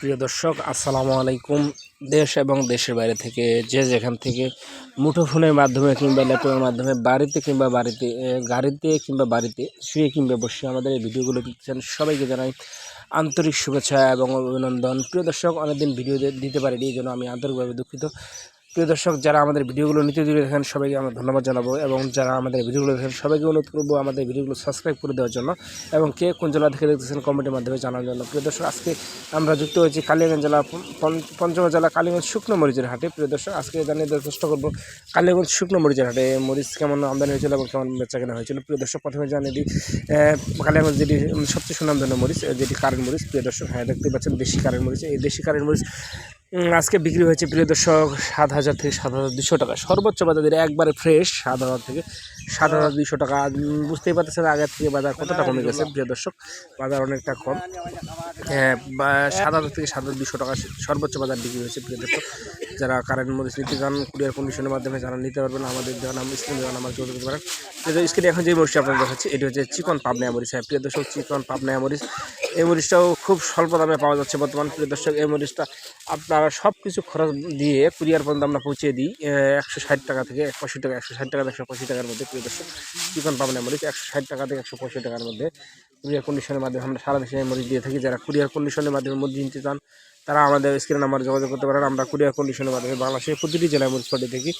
প্রিয় দর্শক, আসসালামু আলাইকুম। দেশ এবং দেশের বাইরে থেকে যে যেখান থেকে মুঠোফোনের মাধ্যমে কিংবা ল্যাপটপের মাধ্যমে বাড়িতে কিংবা বাড়িতে গাড়িতে কিংবা বাড়িতে শুয়ে কিংবা বসে আমাদের এই ভিডিওগুলো দেখছেন, সবাইকে জানাই আন্তরিক শুভেচ্ছা এবং অভিনন্দন। প্রিয় দর্শক, অনেকদিন ভিডিও দিতে পারিনি, এই জন্য আমি আন্তরিকভাবে দুঃখিত। প্রিয় দর্শক যারা আমাদের ভিডিওগুলো নিতে জুড়ে দেখেন সবাইকে আমরা ধন্যবাদ জানাব এবং যারা আমাদের ভিডিওগুলো দেখেন সবাইকে অনুরোধ করব আমাদের ভিডিওগুলো সাবস্ক্রাইব করে দেওয়ার জন্য এবং কে কোন জেলা থেকে দেখতেছেন কমেন্টের মাধ্যমে জানার জন্য। প্রিয় দর্শক আজকে আমরা যুক্ত হয়েছি কালীগঞ্জ জেলা পঞ্চ- পঞ্চগড় জেলা কালীগঞ্জ শুকনো মরিচের হাটে। প্রিয় দর্শক আজকে জানিয়ে দেওয়ার চেষ্টা করব কালীগঞ্জ শুকনো মরিচের হাটে মরিচ কেমন আমদানি হয়েছিল এবং কেমন বেচা কেনা হয়েছিল? প্রিয় দর্শক প্রথমে জানিয়ে দিই আহ, কালিয়াগঞ্জ যেটি সবচেয়ে সুনামধন্য মরিচ যেটি কারেন্ট মরিচ। প্রিয় দর্শক হ্যাঁ দেখতে পাচ্ছেন দেশি কারেন্ট মরিচ। এই দেশি কারেন্ট মরিচ আজকে বিক্রি হয়েছে, প্রিয় দর্শক, সাত হাজার থেকে সাত হাজার দুশো টাকা। সর্বোচ্চ বাজার একবারে ফ্রেশ সাত হাজার থেকে সাত হাজার দুশো টাকা। বুঝতেই পারতেছেন আগের থেকে বাজার কতটা কমে গেছে, প্রিয় দর্শক, বাজার অনেকটা কম। হ্যাঁ সাত হাজার থেকে সাত হাজার দুশো টাকা সর্বোচ্চ বাজার বিক্রি হয়েছে, প্রিয় দর্শক। যারা কারেন্ট মরিচ নিতে চান কুরিয়ার কন্ডিশনের মাধ্যমে যারা নিতে পারবেন, আমাদের দেওয়া নাম স্ক্রিনে দেওয়া নাম্বার যোগাযোগ করতে পারেন। স্ক্রিনে এখন যে মরিচটা আপনাদের দেখাচ্ছি, এটি হচ্ছে চিকন পাবনায়া মরিচ হ্যাঁ প্রিয় দর্শক, চিকন পাবনায়া মরিচ এই মরিচটাও খুব স্বল্প দামে পাওয়া যাচ্ছে বর্তমান। প্রিয় দর্শক, এই মরিচটা আপনারা সব কিছু খরচ দিয়ে কুরিয়ার পর্যন্ত আমরা পৌঁছে দিই। একশো ষাট টাকা থেকে পঁয়ষট্টি টাকা, একশো ষাট টাকা একশো পঁয়ষট্টি টাকার মধ্যে, প্রিয় দর্শক। চিকন পাবনায়া মরিচ, একশো ষাট টাকা থেকে একশো পঁয়ষট্টি টাকার মধ্যে। কুরিয়ার কন্ডিশনের মাধ্যমে আমরা সারা দেশে মরিচ দিয়ে থাকি। যারা কুরিয়ার কন্ডিশনের মাধ্যমে মরিচ নিতে চান, তারা আমাদের স্ক্রিনে নাম্বার যোগাযোগ করতে পারেন। আমরা কুরিয়ার কন্ডিশনের মাধ্যমে বাংলাদেশের প্রতিটি জেলায় মরিচ পাঠিয়ে থাকি।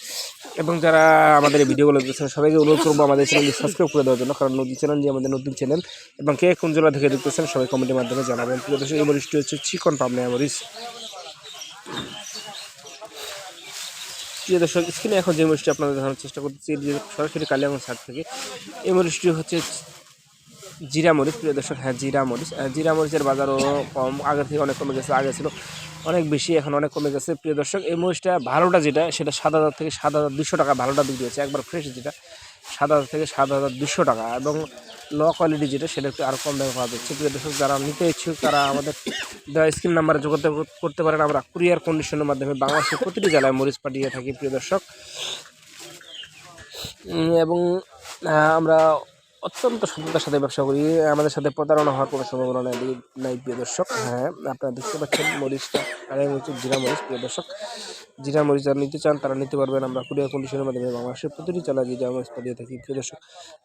এবং যারা আমাদের ভিডিওগুলো দেখছেন সবাইকে অনুরোধ করব আমাদের চ্যানেলটি সাবস্ক্রাইব করে দেওয়ার জন্য, কারণ নতুন চ্যানেল যে আমাদের নতুন চ্যানেল এবং কে কোন জেলা থেকে দেখতেছেন, সবাই কমেন্টের মাধ্যমে জানাবেন। এই মরিচটি হচ্ছে চিকন পাবনা মরিচ প্রিয় দর্শক, স্ক্রিনে এখন যে মরিচটি আপনাদের দেখানোর চেষ্টা করতেছি সরাসরি কালিয়াগঞ্জ সাইড থেকে। এই হচ্ছে জিরা মরিচ। প্রিয় দর্শক হ্যাঁ জিরা মরিচ। জিরা মরিচের বাজারও কম, আগের থেকে অনেক কমে গেছে, আগে ছিল অনেক বেশি, এখন অনেক কমে গেছে। প্রিয় দর্শক, এই মরিচটা ভালোটা যেটা, সেটা সাত হাজার থেকে সাত হাজার দুশো টাকা ভালোটা বিক্রি হচ্ছে, একবার ফ্রেশ যেটা। সাত হাজার থেকে সাত হাজার দুশো টাকা এবং লো কোয়ালিটি যেটা, সেটা একটু আরও কম দামে পাওয়া যাচ্ছে। প্রিয় দর্শক, যারা নিতে ইচ্ছুক, তারা আমাদের দেওয়া স্ক্রিন নাম্বারে যোগাযোগ করতে পারেন। আমরা কুরিয়ার কন্ডিশনের মাধ্যমে বাংলাদেশের প্রতিটি জেলায় মরিচ পাঠিয়ে থাকি, প্রিয় দর্শক। এবং আমরা অত্যন্ত সততার সাথে ব্যবসা করি। আমাদের সাথে প্রতারণা হওয়ার কোনো সম্ভাবনা নাই নাই, প্রিয় দর্শক। হ্যাঁ আপনারা দেখতে পাচ্ছেন মরিচটা এই হচ্ছে জিরা মরিচ, প্রিয় দর্শক। জিরা মরিচ যারা নিতে চান, তারা নিতে পারবেন। আমরা কুরিয়ার কন্ডিশনের মাধ্যমে বাংলাদেশের প্রতিটি জেলায় জিরা মরিচ পাঠিয়ে থাকি, প্রিয় দর্শক।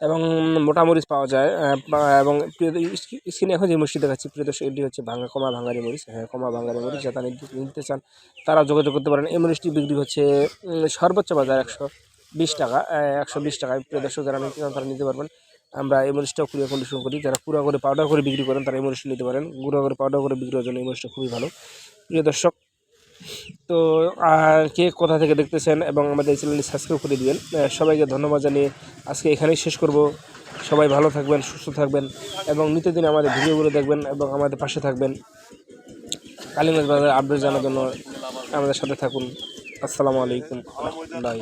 এবং মোটা মরিচ পাওয়া যায় এবং প্রিয় স্ক্রিনে এখন যে মরিচটি দেখাচ্ছি, প্রিয় দর্শক, এটি হচ্ছে ভাঙা কমা ভাঙারি মরিচ। হ্যাঁ কমা ভাঙারি মরিচ, যারা নিতে চান, তারা যোগাযোগ করতে পারেন। এই মরিচটি বিক্রি হচ্ছে সর্বোচ্চ বাজার একশো বিশ টাকা একশো বিশ টাকায়। প্রিয় দর্শক, যারা নিতে চান, তারা নিতে পারবেন। আমরা এই মরিচটাও কুড়িয়া কন্ডিশন করি। যারা কুড়া করে পাউডার করে বিক্রি করেন তারা এই মরিচটা নিতে পারেন। গুঁড়া করে পাউডার করে বিক্রির জন্য এই মরিচটা খুবই ভালো। প্রিয় দর্শক তো আর কে কোথা থেকে দেখতেছেন এবং আমাদের এই চ্যানেলটি সাবস্ক্রাইব করে দিবেন সবাইকে ধন্যবাদ জানিয়ে আজকে এখানেই শেষ করব। সবাই ভালো থাকবেন সুস্থ থাকবেন এবং নিত্যদিন আমাদের ভিডিওগুলো দেখবেন এবং আমাদের পাশে থাকবেন। কালিগঞ্জ বাজার আপডেট জানার জন্য আমাদের সাথে থাকুন। আসসালামু আলাইকুম। রহমতুল্লাহি